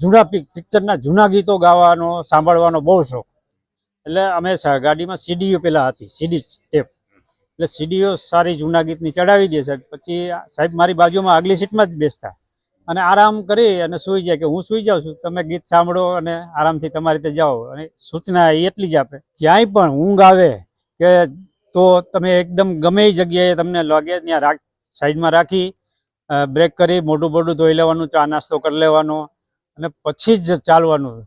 જૂના પિક, પિક્ચરના જૂના ગીતો ગાવાનો, સાંભળવાનો બહુ શોખ. એટલે અમે ગાડીમાં સીડીઓ પેલા હતી, સીડી ટેપ. એટલે સીડીઓ સારી જૂના ગીતની ચડાવી દે સાહેબ પછી સાહેબ મારી બાજુમાં આગલી સીટમાં જ બેસતા. અને આરામ કરી અને સૂઈ જાય કે હું સૂઈ જાઉં છું, તમે ગીત સાંભળો અને આરામથી તમારી રીતે જાઓ. અને સૂચના એટલી જ આપે. ક્યાંય પણ ઊંઘ આવે કે તો તમે એકદમ ગમે એ જગ્યાએ તમને લાગે, ત્યાં રાખ, સાઈડમાં રાખી બ્રેક કરી, મોઢું બોઢું ધોઈ લેવાનું, ચા નાસ્તો કરી લેવાનો અને પછી જ ચાલવાનું.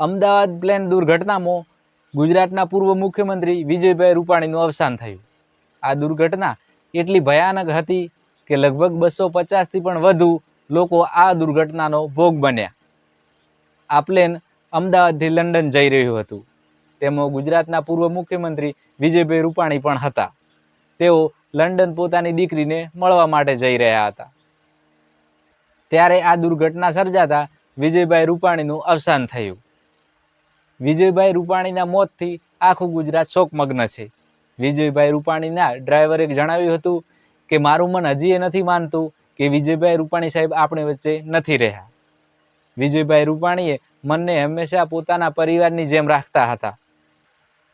અમદાવાદ પ્લેન દુર્ઘટનામાં ગુજરાતના પૂર્વ મુખ્યમંત્રી વિજયભાઈ રૂપાણીનું અવસાન થયું. આ દુર્ઘટના એટલી ભયાનક હતી કે લગભગ બસો પચાસથી પણ વધુ લોકો આ દુર્ઘટનાનો ભોગ બન્યા. આ પ્લેન અમદાવાદથી લંડન જઈ રહ્યું હતું. તેમાં ગુજરાતના પૂર્વ મુખ્યમંત્રી વિજયભાઈ રૂપાણી પણ હતા. તેઓ લંડન પોતાની દીકરીને મળવા માટે જઈ રહ્યા હતા. ત્યારે આ દુર્ઘટના સર્જાતા વિજયભાઈ રૂપાણીનું અવસાન થયું. વિજયભાઈ રૂપાણીના મોતથી આખું ગુજરાત શોકમગ્ન છે. વિજયભાઈ રૂપાણીના ડ્રાઈવરે જણાવ્યું હતું કે, મારું મન હજી એ નથી માનતું કે વિજયભાઈ રૂપાણી સાહેબ આપણી વચ્ચે નથી રહ્યા. વિજયભાઈ રૂપાણીએ મનને હંમેશા પોતાના પરિવારની જેમ રાખતા હતા.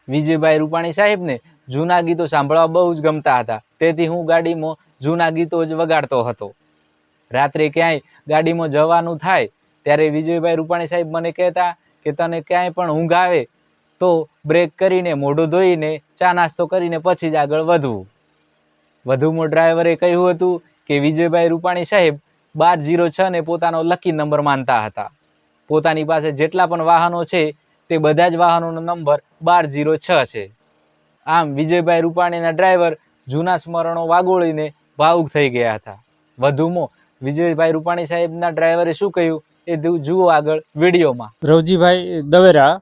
વિજયભાઈ રૂપાણી સાહેબને જૂના ગીતો સાંભળવા બહુ જ ગમતા હતા. તેથી હું ગાડીમાં જૂના ગીતો જ વગાડતો હતો. રાત્રે ક્યાંય ગાડીમાં જવાનું થાય, ત્યારે વિજયભાઈ રૂપાણી સાહેબ મને કહેતા કે તને ક્યાંય પણ ઊંઘ આવે, તો બ્રેક કરીને, મોઢું ધોઈને, ચા નાસ્તો કરીને પછી જ આગળ વધવું. વધુમાં ડ્રાઈવરે કહ્યું હતું કે વિજયભાઈ રૂપાણી સાહેબ બાર જીરો છ ને પોતાનો લકી નંબર માનતા હતા. પોતાની પાસે જેટલા પણ વાહનો છે, તે બધા જ વાહનોનો નંબર બાર જીરો છ છે. આમ વિજયભાઈ રૂપાણીના ડ્રાઈવર જૂના સ્મરણો વાગોળીને ભાવુક થઈ ગયા હતા. વધુમાં વિજયભાઈ રૂપાણી સાહેબના ડ્રાઈવરે શું કહ્યું? એ જુઓ આગળ વિડીયોમાં. રવજીભાઈ દવેરા,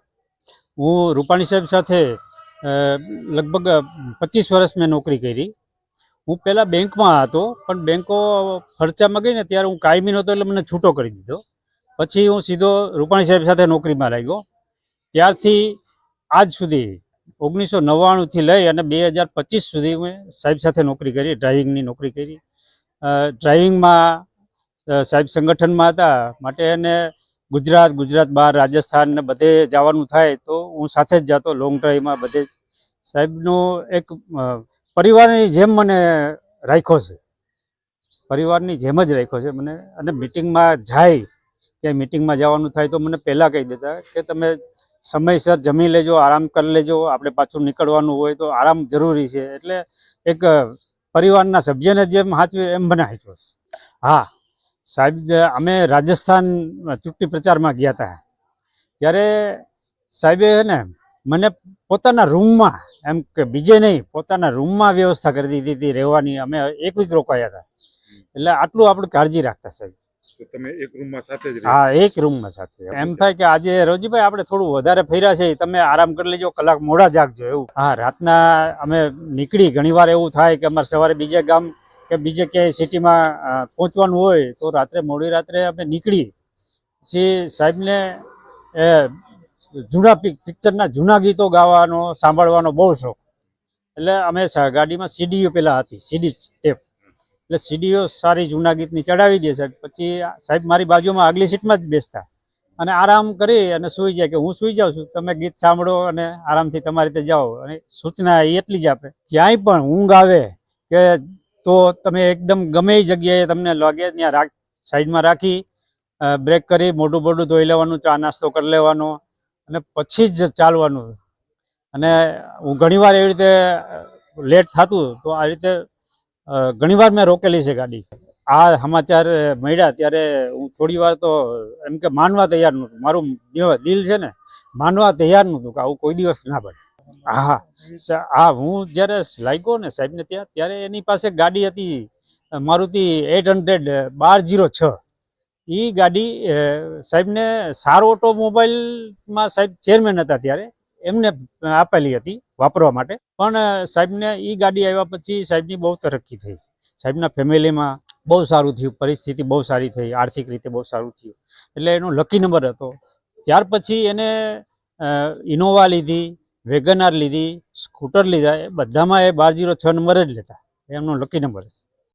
હું રૂપાણી સાહેબ સાથે લગભગ પચીસ વર્ષ મેં નોકરી કરી. હું પહેલાં બેંકમાં હતો, પણ બેંકો ખર્ચામાં ગઈ ને ત્યારે હું કાયમી નહોતો એટલે મને છૂટો કરી દીધો. પછી હું સીધો રૂપાણી સાહેબ સાથે નોકરીમાં લાગ્યો. ત્યારથી આજ સુધી ઓગણીસો નવ્વાણુંથી લઈ અને બે હજાર પચીસ સુધી મેં સાહેબ સાથે નોકરી કરી, ડ્રાઇવિંગની નોકરી કરી. ડ્રાઇવિંગમાં સાહેબ સંગઠનમાં હતા. માટે એને ગુજરાત ગુજરાત બહાર, રાજસ્થાન ને બધે જવાનું થાય તો હું સાથે જ જતો લોંગ ડ્રાઈવમાં બધે સાહેબનો એક પરિવારની જેમ મને રાખ્યો છે. પરિવારની જેમ જ રાખ્યો છે મને. અને મિટિંગમાં જાય કે મિટિંગમાં જવાનું થાય તો મને પહેલાં કહી દેતા કે તમે સમયસર જમી લેજો, આરામ કરી લેજો, આપણે પાછું નીકળવાનું હોય તો આરામ જરૂરી છે. એટલે એક પરિવારના સભ્યને જેમ હાચવે એમ મને હા. સાહેબ અમે રાજસ્થાન ચૂંટણી પ્રચારમાં ગયા હતા ત્યારે સાહેબે ને મને પોતાના રૂમમાં એમ કે બીજે નહીં પોતાના રૂમમાં વ્યવસ્થા કરી દીધી હતી રહેવાની અમે એક વીક રોકાયા હતા. એટલે આટલું આપણે કાળજી રાખતા સાહેબ. તમે એક રૂમમાં સાથે જ હા એક રૂમમાં સાથે. એમ થાય કે આજે રોજીભાઈ આપણે થોડું વધારે ફર્યા છે તમે આરામ કરી લેજો કલાક મોડા જાગજો એવું. હા રાતના અમે નીકળી ઘણીવાર એવું થાય કે અમારે સવારે બીજે ગામ કે બીજે ક્યાંય સિટીમાં પહોંચવાનું હોય તો રાત્રે, મોડી રાત્રે અમે નીકળી. પછી સાહેબને જૂના પિક, પિક્ચરના જૂના ગીતો ગાવાનો, સાંભળવાનો બહુ શોખ. એટલે અમે ગાડીમાં સીડીઓ પેલા હતી, સીડી ટેપ. એટલે સીડીઓ સારી જૂના ગીતની ચડાવી દે સાહેબ પછી સાહેબ મારી બાજુમાં આગલી સીટમાં જ બેસતા. અને આરામ કરી અને સૂઈ જાય કે હું સૂઈ જાઉં છું. તમે ગીત સાંભળો અને આરામથી તમારી રીતે જાઓ. અને સૂચના એટલી જ આપે. ક્યાંય પણ ઊંઘ આવે કે તો તમે એકદમ ગમે એ જગ્યાએ તમને લાગે, ત્યાં રાખ, સાઈડમાં રાખી બ્રેક કરી, મોઢું બોઢું ધોઈ લેવાનું, ચા નાસ્તો કરી લેવાનો અને પછી જ ચાલવાનું. અને હું ઘણીવાર એવી રીતે લેટ થતું તો આ રીતે ઘણીવાર મેં રોકેલી છે ગાડી. આ સમાચાર મળ્યા ત્યારે હું થોડી વાર તો, એમ કે માનવા તૈયાર નહોતું. મારું દિલ છે ને, માનવા તૈયાર નહોતું કે આવું કોઈ દિવસ ના બને. હા હા, હું જ્યારે લાગ્યો ને સાહેબને ત્યાં, ત્યારે એની પાસે ગાડી હતી મારુતિ એટ હંડ્રેડ બાર જીરો છ. એ ગાડી સાહેબને સારો ઓટોમોબાઈલમાં સાહેબ ચેરમેન હતા ત્યારે, એમને આપેલી હતી વાપરવા માટે. પણ સાહેબને એ ગાડી આવ્યા પછી સાહેબની બહુ તરક્કી થઈ. સાહેબના ફેમિલીમાં બહુ સારું થયું, પરિસ્થિતિ બહુ સારી થઈ, આર્થિક રીતે બહુ સારું થયું. એટલે એનો લકી નંબર હતો. ત્યાર પછી એને ઇનોવા લીધી વેગનાર લીધી, સ્કૂટર લીધા, એ બધામાં એ બાર જીરો છ નંબર જ લેતા. એમનો લકી નંબર